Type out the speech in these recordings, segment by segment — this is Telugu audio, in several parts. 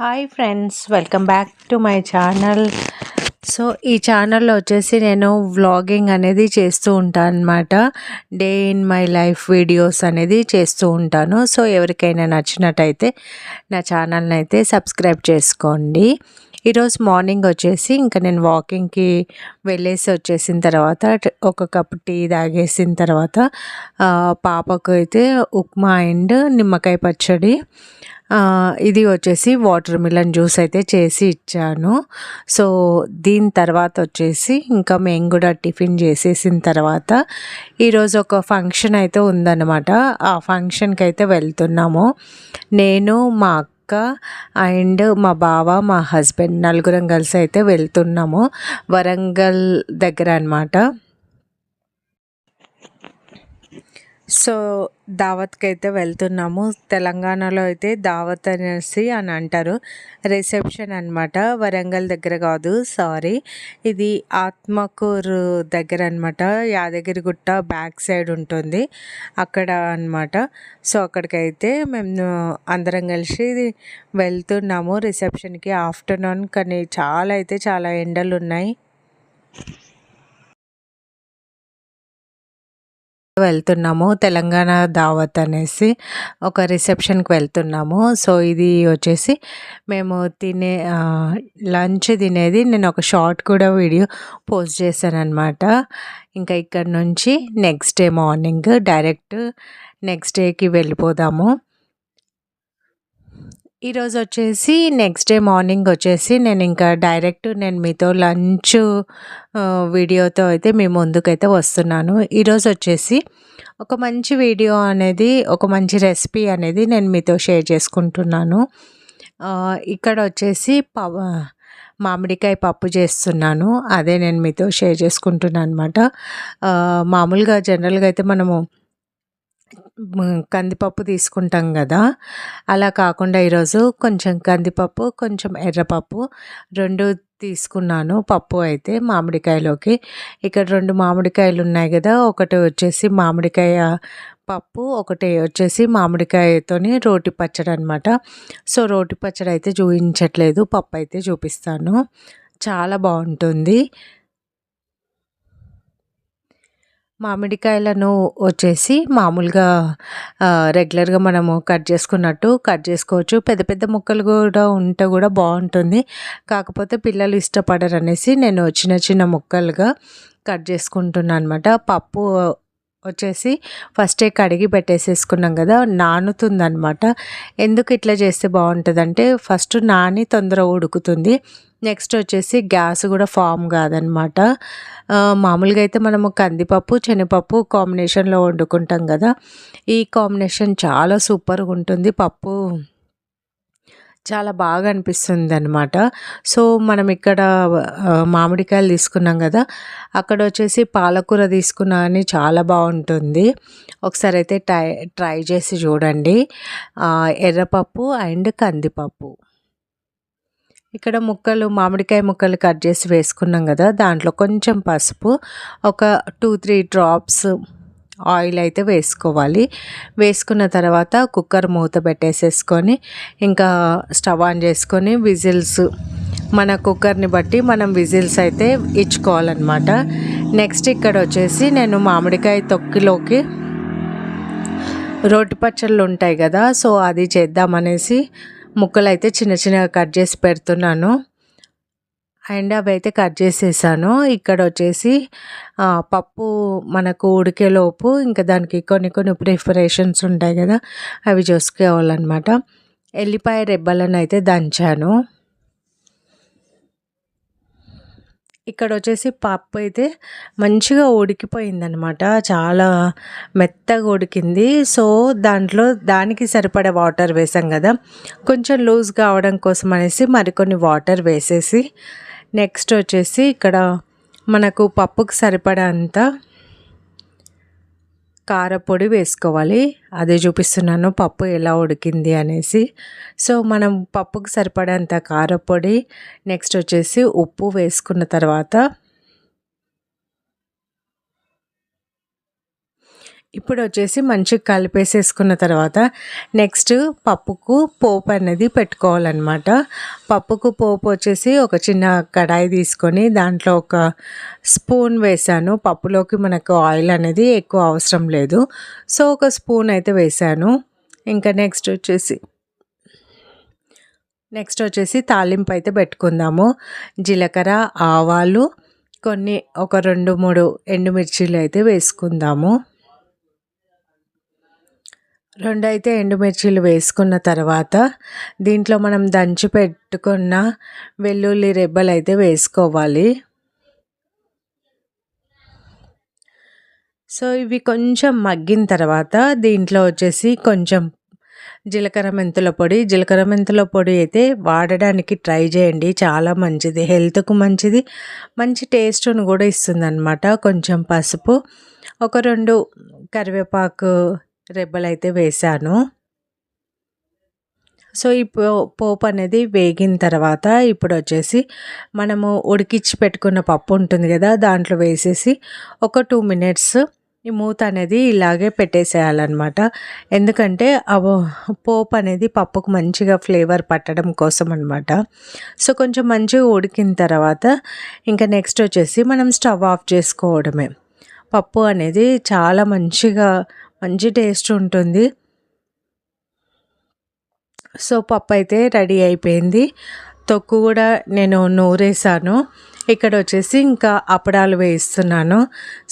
Hi friends welcome back to my channel so ఈ ఛానల్లో వచ్చేసి నేను వ్లాగింగ్ అనేది చేస్తూ ఉంటాను అనమాట day in my life videos అనేది చేస్తూ ఉంటాను. సో ఎవరికైనా నచ్చినట్టయితే నా ఛానల్ని అయితే సబ్స్క్రైబ్ చేసుకోండి. ఈరోజు మార్నింగ్ వచ్చేసి ఇంకా నేను వాకింగ్కి వెళ్ళేసి వచ్చేసిన తర్వాత ఒక కప్ టీ తాగేసిన తర్వాత పాపకు అయితే ఉప్మా అండ్ నిమ్మకాయ పచ్చడి ఇది వచ్చేసి వాటర్ మిలన్ జ్యూస్ అయితే చేసి ఇచ్చాను. సో దీని తర్వాత వచ్చేసి ఇంకా మేము కూడా టిఫిన్ చేసేసిన తర్వాత ఈరోజు ఒక ఫంక్షన్ అయితే ఉందన్నమాట. ఆ ఫంక్షన్కి అయితే వెళ్తున్నాము. నేను మా అక్క అండ్ మా బావ మా హస్బెండ్ నలుగురం కలిసి అయితే వెళ్తున్నాము. వరంగల్ దగ్గర అనమాట సో దావత్కి అయితే వెళ్తున్నాము. తెలంగాణలో అయితే దావత్ అనేసి అని అంటారు. రిసెప్షన్ అనమాట వరంగల్ దగ్గర కాదు సారీ. ఇది ఆత్మకూరు దగ్గర అనమాట యాదగిరిగుట్ట బ్యాక్ సైడ్ ఉంటుంది. అక్కడ అనమాట సో అక్కడికైతే మేము అందరం కలిసి వెళ్తున్నాము. రిసెప్షన్కి ఆఫ్టర్నూన్ కానీ చాలా అయితే చాలా ఎండలు ఉన్నాయి. వెళ్తున్నాము తెలంగాణ దావత్ అనేసి ఒక రిసెప్షన్కి వెళ్తున్నాము. సో ఇది వచ్చేసి మేము తినే లంచ్ తినేది నేను ఒక షార్ట్ కూడా వీడియో పోస్ట్ చేశాను అనమాట ఇంకా ఇక్కడ నుంచి next day morning direct next డేకి వెళ్ళిపోదాము. ఈరోజు వచ్చేసి నెక్స్ట్ డే మార్నింగ్ వచ్చేసి నేను ఇంకా డైరెక్ట్ నేను మీతో లంచ్ వీడియోతో అయితే మీ ముందుకైతే వస్తున్నాను. ఈరోజు వచ్చేసి ఒక మంచి వీడియో అనేది ఒక మంచి రెసిపీ అనేది నేను మీతో షేర్ చేసుకుంటున్నాను. ఇక్కడ వచ్చేసి ప మామిడికాయ పప్పు చేస్తున్నాను. అదే నేను మీతో షేర్ చేసుకుంటున్నాను అనమాట మామూలుగా జనరల్గా అయితే మనము కందిపప్పు తీసుకుంటాం కదా. అలా కాకుండా ఈరోజు కొంచెం కందిపప్పు కొంచెం ఎర్రపప్పు రెండు తీసుకున్నాను. పప్పు అయితే మామిడికాయలోకి. ఇక్కడ రెండు మామిడికాయలు ఉన్నాయి కదా. ఒకటి వచ్చేసి మామిడికాయ పప్పు ఒకటి వచ్చేసి మామిడికాయతోని రోటి పచ్చడి అనమాట సో రోటి పచ్చడి అయితే చూపించట్లేదు. పప్పు అయితే చూపిస్తాను. చాలా బాగుంటుంది. మామిడికాయలను వచ్చేసి మామూలుగా రెగ్యులర్గా మనము కట్ చేసుకున్నట్టు కట్ చేసుకోవచ్చు. పెద్ద పెద్ద ముక్కలు కూడా ఉంటే కూడా బాగుంటుంది. కాకపోతే పిల్లలు ఇష్టపడరు అనేసి నేను చిన్న చిన్న ముక్కలుగా కట్ చేసుకుంటున్నాను అనమాట పప్పు వచ్చేసి ఫస్టే కడిగి పెట్టేసేసుకున్నాం కదా నానుతుందనమాట ఎందుకు ఇట్లా చేస్తే బాగుంటుందంటే ఫస్ట్ నాని తొందర ఉడుకుతుంది. నెక్స్ట్ వచ్చేసి గ్యాస్ కూడా ఫామ్ కాదనమాట. మామూలుగా అయితే మనము కందిపప్పు శనగపప్పు కాంబినేషన్లో వండుకుంటాం కదా. ఈ కాంబినేషన్ చాలా సూపర్గా ఉంటుంది. పప్పు చాలా బాగా అనిపిస్తుంది అనమాట సో మనం ఇక్కడ మామిడికాయలు తీసుకున్నాం కదా. అక్కడ వచ్చేసి పాలకూర తీసుకున్నా అని చాలా బాగుంటుంది. ఒకసారి అయితే ట్రై ట్రై చేసి చూడండి. ఎర్రపప్పు అండ్ కందిపప్పు. ఇక్కడ ముక్కలు మామిడికాయ ముక్కలు కట్ చేసి వేసుకున్నాం కదా దాంట్లో కొంచెం పసుపు ఒక టూ త్రీ డ్రాప్స్ ఆయిల్ అయితే వేసుకోవాలి. వేసుకున్న తర్వాత కుక్కర్ మూత పెట్టేసేసుకొని ఇంకా స్టవ్ ఆన్ చేసుకొని విజిల్స్ మన కుక్కర్ని బట్టి మనం విజిల్స్ అయితే ఇచ్చుకోవాలన్నమాట. నెక్స్ట్ ఇక్కడ వచ్చేసి నేను మామిడికాయ తొక్కిలోకి రోటి పచ్చళ్ళు ఉంటాయి కదా సో అది చేద్దామనేసి ముక్కలు అయితే చిన్న చిన్నగా కట్ చేసి పెడుతున్నాను. అండ్ అవి అయితే కట్ చేసేసాను. ఇక్కడ వచ్చేసి పప్పు మనకు ఉడికేలోపు ఇంకా దానికి కొన్ని కొన్ని ప్రిపరేషన్స్ ఉంటాయి కదా అవి చూసుకోవాలన్నమాట. ఎల్లిపాయ రెబ్బలను అయితే దంచాను. ఇక్కడ వచ్చేసి పప్పు అయితే మంచిగా ఉడికిపోయిందనమాట. చాలా మెత్తగా ఉడికింది. సో దాంట్లో దానికి సరిపడే వాటర్ వేసాం కదా. కొంచెం లూజ్ కావడం కోసం అనేసి మరికొన్ని వాటర్ వేసేసి నెక్స్ట్ వచ్చేసి ఇక్కడ మనకు పప్పుకు సరిపడంత కారపొడి వేసుకోవాలి. అదే చూపిస్తున్నాను పప్పు ఎలా ఉడికింది అనేసి. సో మనం పప్పుకు సరిపడేంత కారపొడి నెక్స్ట్ వచ్చేసి ఉప్పు వేసుకున్న తర్వాత ఇప్పుడు వచ్చేసి మంచిగా కలిపేసేసుకున్న తర్వాత నెక్స్ట్ పప్పుకు పోపు అనేది పెట్టుకోవాలన్నమాట. పప్పుకు పోపు వచ్చేసి ఒక చిన్న కడాయి తీసుకొని దాంట్లో ఒక స్పూన్ వేసాను. పప్పులోకి మనకు ఆయిల్ అనేది ఎక్కువ అవసరం లేదు. సో ఒక స్పూన్ అయితే వేసాను. ఇంకా నెక్స్ట్ వచ్చేసి నెక్స్ట్ వచ్చేసి తాలింపు అయితే పెట్టుకుందాము. జీలకర్ర ఆవాలు కొన్ని ఒక రెండు మూడు ఎండుమిర్చీలు అయితే వేసుకుందాము. రెండు అయితే ఎండుమిర్చీలు వేసుకున్న తర్వాత దీంట్లో మనం దంచి పెట్టుకున్న వెల్లుల్లి రెబ్బలు అయితే వేసుకోవాలి. సో ఇవి కొంచెం మగ్గిన తర్వాత దీంట్లో వచ్చేసి కొంచెం జీలకర్ర మెంతుల పొడి. జీలకర్ర మెంతుల పొడి అయితే వాడడానికి ట్రై చేయండి. చాలా మంచిది. హెల్త్కు మంచిది. మంచి టేస్ట్ను కూడా ఇస్తుంది అనమాట కొంచెం పసుపు ఒక రెండు కరివేపాకు రెబ్బలైతే వేశాను. సో ఈ పో పోపు అనేది వేగిన తర్వాత ఇప్పుడు వచ్చేసి మనము ఉడికిచ్చి పెట్టుకున్న పప్పు ఉంటుంది కదా దాంట్లో వేసేసి ఒక టూ మినిట్స్ ఈ మూత అనేది ఇలాగే పెట్టేసేయాలన్నమాట. ఎందుకంటే అవ పోపు అనేది పప్పుకు మంచిగా ఫ్లేవర్ పట్టడం కోసం అనమాట సో కొంచెం మంచిగా ఉడికిన తర్వాత ఇంకా నెక్స్ట్ వచ్చేసి మనం స్టవ్ ఆఫ్ చేసుకోవడమే. పప్పు అనేది చాలా మంచిగా మంచి టేస్ట్ ఉంటుంది. సో పప్పు అయితే రెడీ అయిపోయింది. తొక్కు కూడా నేను నూరేసాను. ఇక్కడ వచ్చేసి ఇంకా అప్పడాలు వేయిస్తున్నాను.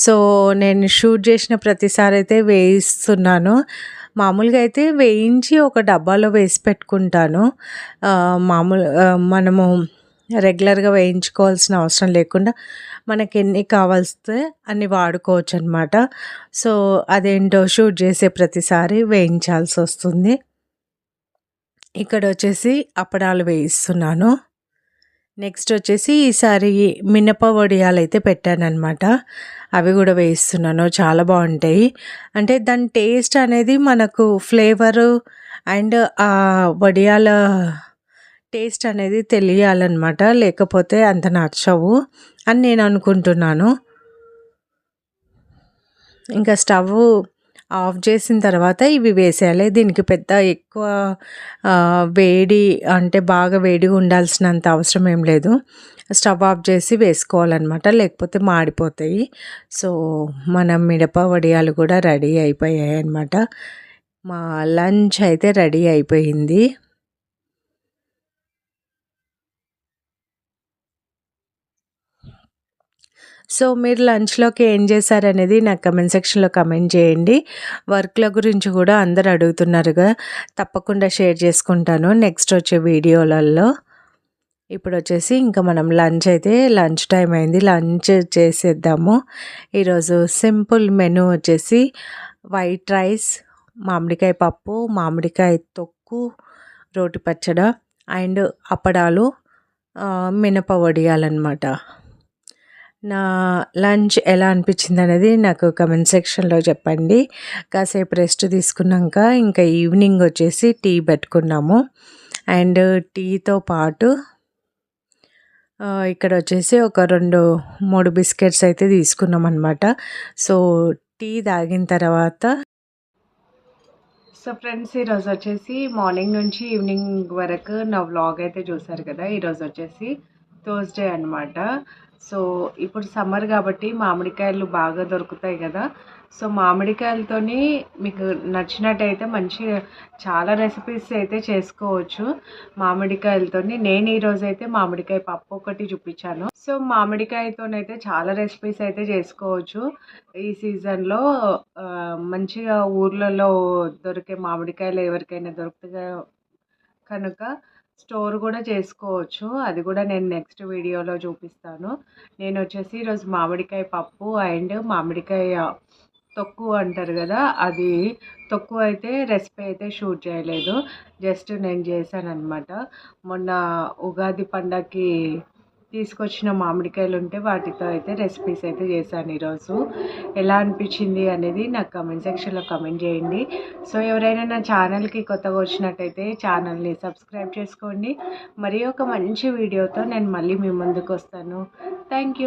సో నేను షూట్ చేసిన ప్రతిసారి అయితే వేయిస్తున్నాను. మామూలుగా అయితే వేయించి ఒక డబ్బాలో వేసి పెట్టుకుంటాను. మామూలు మనము రెగ్యులర్గా వేయించుకోవాల్సిన అవసరం లేకుండా మనకి ఎన్ని కావాల్స్తే అన్ని వాడుకోవచ్చు అనమాట సో అదేంటో షూట్ చేసే ప్రతిసారి వేయించాల్సి వస్తుంది. ఇక్కడ వచ్చేసి అప్పడాలు వేయిస్తున్నాను. నెక్స్ట్ వచ్చేసి ఈసారి మినప వడియాలు అయితే పెట్టానమాట అవి కూడా వేయిస్తున్నాను. చాలా బాగుంటాయి. అంటే దాని టేస్ట్ అనేది మనకు ఫ్లేవరు అండ్ ఆ వడియాల టేస్ట్ అనేది తెలియాలన్నమాట లేకపోతే అంత నచ్చవు అని నేను అనుకుంటున్నాను. ఇంకా స్టవ్ ఆఫ్ చేసిన తర్వాత ఇవి వేసేయాలి. దీనికి పెద్ద ఎక్కువ వేడి అంటే బాగా వేడిగా ఉండాల్సినంత అవసరం ఏం లేదు. స్టవ్ ఆఫ్ చేసి వేసుకోవాలన్నమాట లేకపోతే మాడిపోతాయి. సో మన మిడప వడియాలు కూడా రెడీ అయిపోయాయి అన్నమాట మా లంచ్ అయితే రెడీ అయిపోయింది. సో మీరు లంచ్లోకి ఏం చేశారనేది నాకు కమెంట్ సెక్షన్లో కమెంట్ చేయండి. వర్క్ల గురించి కూడా అందరు అడుగుతున్నారుగా. తప్పకుండా షేర్ చేసుకుంటాను నెక్స్ట్ వచ్చే వీడియోలలో ఇప్పుడు వచ్చేసి ఇంకా మనం లంచ్ అయితే లంచ్ టైం అయింది. లంచ్ చేసేద్దాము. ఈరోజు సింపుల్ మెనూ వచ్చేసి వైట్ రైస్ మామిడికాయ పప్పు మామిడికాయ తొక్కు రోటి పచ్చడ అండ్ అప్పడాలు మినప వడియాలన్నమాట. నా లంచ్ ఎలా అనిపించింది అనేది నాకు కమెంట్ సెక్షన్లో చెప్పండి. కాసేపు రెస్ట్ తీసుకున్నాక ఇంకా ఈవినింగ్ వచ్చేసి టీ పెట్టుకున్నాము. అండ్ టీతో పాటు ఇక్కడ వచ్చేసి ఒక రెండు మూడు బిస్కెట్స్ అయితే తీసుకున్నాం అనమాట సో టీ తాగిన తర్వాత సో ఫ్రెండ్స్ ఈరోజు వచ్చేసి మార్నింగ్ నుంచి ఈవినింగ్ వరకు నా వ్లాగ్ అయితే చూసారు కదా? ఈరోజు వచ్చేసి థర్స్డే అనమాట సో ఇప్పుడు సమ్మర్ కాబట్టి మామిడికాయలు బాగా దొరుకుతాయి కదా. సో మామిడికాయలతోని మీకు నచ్చినట్టయితే మంచి చాలా రెసిపీస్ అయితే చేసుకోవచ్చు. మామిడికాయలతోని నేను ఈరోజు అయితే మామిడికాయ పప్పు ఒకటి చూపించాను. సో మామిడికాయతోనైతే చాలా రెసిపీస్ అయితే చేసుకోవచ్చు. ఈ సీజన్లో మంచిగా ఊర్లలో దొరికే మామిడికాయలు ఎవరికైనా దొరుకుతాయి కనుక స్టోర్ కూడా చేసుకోవచ్చు. అది కూడా నేను నెక్స్ట్ వీడియోలో చూపిస్తాను. నేను వచ్చేసి ఈరోజు మామిడికాయ పప్పు అండ్ మామిడికాయ తొక్కు అంటారు కదా అది తొక్కు అయితే రెసిపీ అయితే షూట్ చేయలేదు. జస్ట్ నేను చేశాను అనమాట మొన్న ఉగాది పండగకి తీసుకొచ్చిన మామిడికాయలు ఉంటే వాటితో అయితే రెసిపీస్ అయితే చేశాను ఈరోజు. ఎలా అనిపించింది అనేది నాకు కమెంట్ సెక్షన్లో కమెంట్ చేయండి. సో ఎవరైనా నా ఛానల్కి కొత్తగా వచ్చినట్టయితే ఛానల్ని సబ్స్క్రైబ్ చేసుకోండి. మరి ఒక మంచి వీడియోతో నేను మళ్ళీ మీ ముందుకు వస్తాను. Thank you